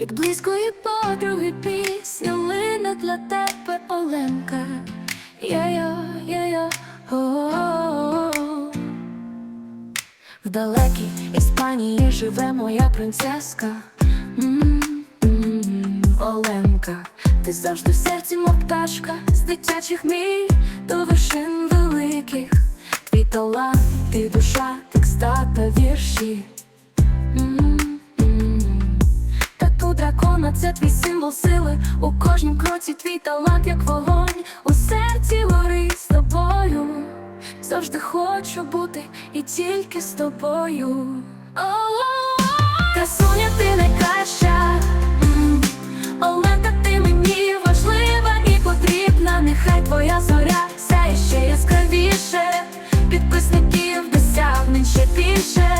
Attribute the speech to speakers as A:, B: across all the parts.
A: Від близької подруги пісня лине для тебе Оленка. Я-я, я-я, о-о-о. В далекій Іспанії живе моя принцеска. М-м-м, Оленка, ти завжди в серці, мов пташка, з дитячих мрій до вершин великих. Твій талант, ти душа, текста та вірші. Дракона, це твій символ сили. У кожнім кроці твій талант, як вогонь. У серці гори з тобою. Завжди хочу бути і тільки з тобою. О-о-о. Красуня, ти найкраща. Оленка, ти мені важлива і потрібна. Нехай твоя зоря сяє ще яскравіше. Підписників досягнень ще більше.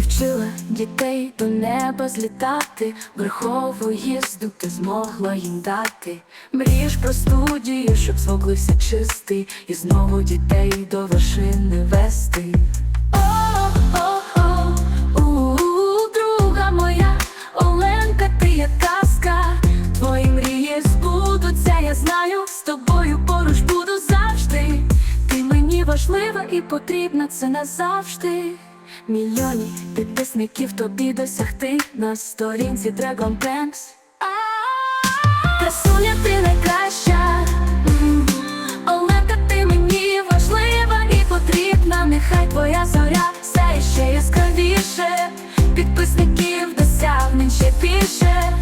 A: Ти вчила дітей до неба злітати, верхову їзду ти змогла їм дати. Мрієш про студію, щоб звук чистий, і знову дітей до вершини вести. О-о-о, друга моя Оленка, ти як казка. Твої мрії збудуться, я знаю, з тобою поруч буду завжди. Ти мені важлива і потрібна це назавжди. Мільйонів підписників тобі досягти на сторінці Dragon Pranks Красуня, ти найкраща, Оленка, ти мені важлива і потрібна, нехай твоя зоря все ще яскравіше, підписників досягнень ще більше.